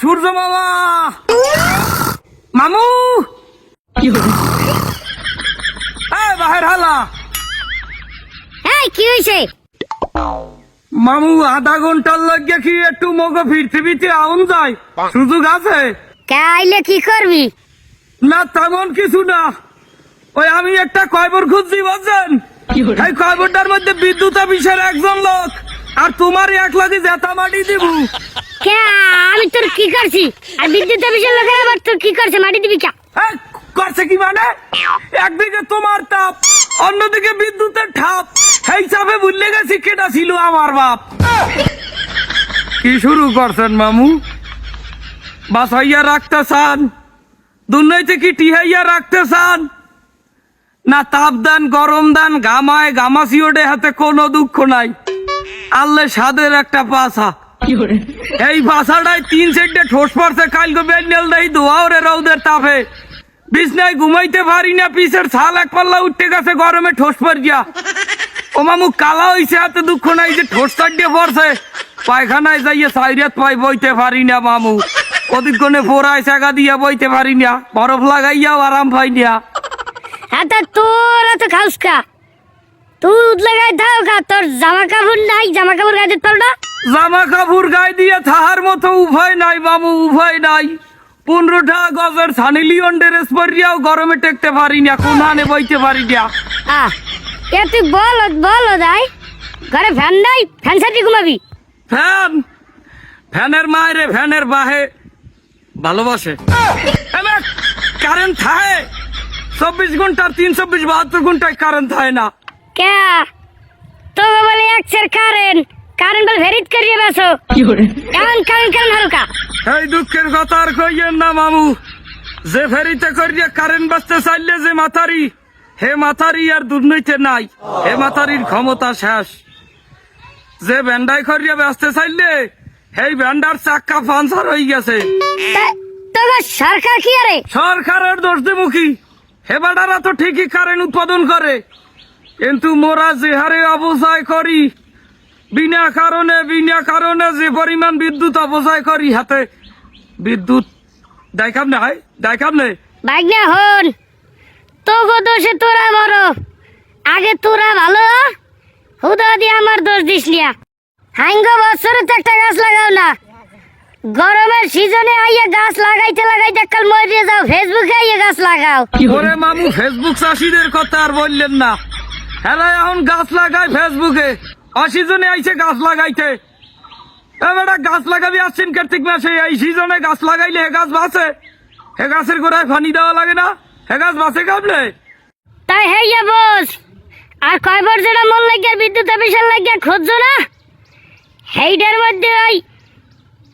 সূর্য মামা! মামু! এই বাহির হালা! এই কি হয়েছে মামু আধা ঘণ্টার লাগে কি একটু মগো ফিরতে আউন যায়? সুযোগ আছে? কে আইলে কি করবি? না তেমন কিছু না। ওই আমি একটা কয়বর খুঁজছি বুঝছেন? এই কয়বরটার মধ্যে বিদ্যুৎ অফিসের একজন লোক আর তোমার এক লাগে জেতা মাটি দিব। কে, আমি তোর কি করছি? আর বিদ্যুৎ অফিসের লোকের আবার তোর কি করছে? মাটি দিবি কে? করছে কি মানে? একদিকে তোমার তাপ, অন্যদিকে বিদ্যুতের ঠাপ। এই চাপে গেছি কেটা ছিল আমার বাপ। কি শুরু করছেন, মামু? বাসাইয়া রাখতে চান দুর্নৈতে কি টিহাইয়া রাখতে চান না তাপ দেন, গরম দেন গামায় গামাসি ওঠে হাতে কোনো দুঃখ নাই। আল্লে সাদের একটা পাছা। এই বাসাটায় তিন সেটে ঠোস পড়ছে কালকে বেন্ডেল দেই ধোয়া রে রৌদের তাপে। বিছনায় ঘুমাইতে পারি না পিসের ছাল এক পাল্লা উঠতে গেছে গরমে ঠোস পর গিয়া ও মামু কালা হইছে হাতে দুঃখ নাই যে ঠোস চাটিয়ে পড়ছে। পায়খানায় যাইয়ে সাইরাত পাই বইতে পারি না মামু। অধিকক্ষণে ফোরায় চাকা দিয়া বইতে পারি না বরফ লাগাইয়াও আরাম পাই না। হ্যাঁ তা তোর এত খাউস কা? তুই লাগাই দাও কা? তোর জামা কাপড় নাই জামা কাপড় গাইতে পারো না? জামা কাপড় গায়ে দিয়ে থাহার মতো উভয় নাই মামু উভয় নাই। পনেরোটা গজের সানি লিওন ড্রেস পরিয়াও গরমে টেকতে পারি না কোনহানে বইতে পারি না আহ এ তুই বল বল দাই ঘরে ফ্যান নাই? ফ্যান সাথে ঘুমাবি? ফ্যান? ফ্যানের মায়েরে ফ্যানের বাহে ভালোবাসে। কারেন্ট থাকে চব্বিশ ঘণ্টার তিন চব্বিশ বাহাত্তর ঘন্টায় কারেন্ট থাকে না। কে তো বলে এক সের কারেন্ট কারেন্ট ভেরিট করিয়ে বেসো। এমন কারেন্ট কারেন্ট হালকা। এই দুঃখের কথা আর কইয়েন না মামু। যে ফেরিতে করিয়া কারেন্ট বাঁচতে চাইলে যে মাথারি হে মাথারি আর দুর্নীতি নাই। হে মাথারির ক্ষমতা শেষ। যে ব্যান্ডাই করিয়া বাঁচতে চাইলে সেই ব্যান্ডার চাক্কা পাঞ্চার হয়ে গেছে। তোর সরকার কি আরে? সরকারের দোষ দেবুকি হে বেটারা তো ঠিকই কারেন্ট উৎপাদন করে। কিন্তু মোরা যে হারে অবসায় করি বিনা কারণে বিনা কারণে যে পরিমাণ বিদ্যুৎ অপচয় করি হাতে বিদ্যুৎ দেখাম না হয় দেখাম নে বাইক না হন তো গো দোষে তোরা মরো। আগে তোরা ভালো হুদা দিয়ে আমার দোষ দিস নিয়া হাঙ্গ বছরে তো একটা গাছ লাগাও না। গরমের সিজনে আইয়া গাছ লাগাইতে লাগাইতে কাল মরিয়ে যাও ফেসবুকে আইয়া গাছ লাগাও। ওরে মামু ফেসবুক চাষিদের কথা আর বললেন না। হ্যাঁ এখন গাছ লাগায় ফেসবুকে। অসিজনে আইছে গাছ লাগাইতে। এবার গাছ লাগাবি আসছেন কার্তিক মাসে? এই সিজনে গাছ লাগাইলে হে গাছ বাঁচে। হে গাছের গোড়ায় পানি দেওয়া লাগে না। হে গাছ বাঁচে কামলে তাই হেইয়া বস, আর কয়বার যেটা মন লাগিয়া বিদ্যুৎ অফিসের লাগিয়া খুঁজছো না? সেইটার মধ্যে ওই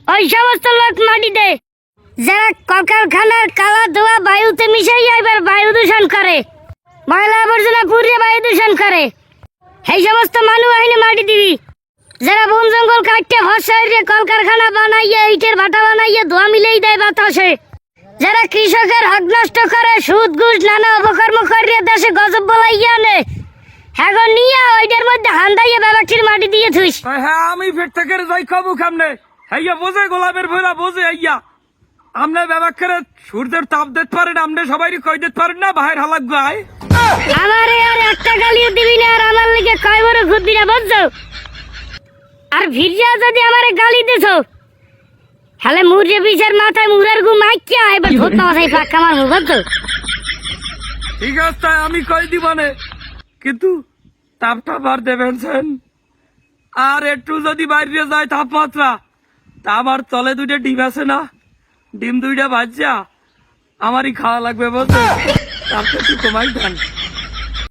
ওই সমস্ত লোক মাটি দে যারা কলকারখানার কালা ধোয়া বায়ুতে মিশাইয়া এবার বায়ু দূষণ করে। ময়লা আবর্জনা পুড়িয়ে বায়ু দূষণ করে। সেই সমস্ত মানুষ আইনে মাটি দিবি। যারা বন জঙ্গল কাটতে হসাইরে কলকারখানা বানাইয়ে ইটের ভাটা বানাইয়ে ধোয়া মিলেই দেয় বাতাসে। যারা কৃষকের হক নষ্ট করে সুদ ঘুষ নানা অপকর্ম করিয়ে দেশে গজব বলাইয়া নে এখন নিয়ে ওইটার মধ্যে হান্দাইয়া ব্যাপারটির মাটি দিয়ে থুইস। হ্যাঁ, আমি ফের থেকে যাই খাব খামনে হাইয়া বোঝে গোলাপের ভোলা বোঝে হাইয়া। আমনে ব্যবহার করে সূর্যের তাপ দিতে পারেন আমনে সবাই কই দিতে পারেন না বাহির হালাক গায় আমারে আর একটা গালিও দিবি না, আর আমার লিগে কয় বড় ঘুরবি না, বুঝছ? আর ভিড়িয়া যদি আমারে গালি দিছো হলে মুরজে বিষের মাথায় মুরের গু মাইকিয়া এবার ধরতে মাথায় আমার মুখ বুঝছ? ঠিক আছে, আমি কই দিবানে কিন্তু তাপটা বার দেবেন সেন। আর একটু যদি বাইরে যায় তাপমাত্রা, তা আমার তলে দুইটা ডিম আছে না? ডিম দুইটা বাজ্যা আমারই খাওয়া লাগবে বলতে তাপটা একটু কমাই দেন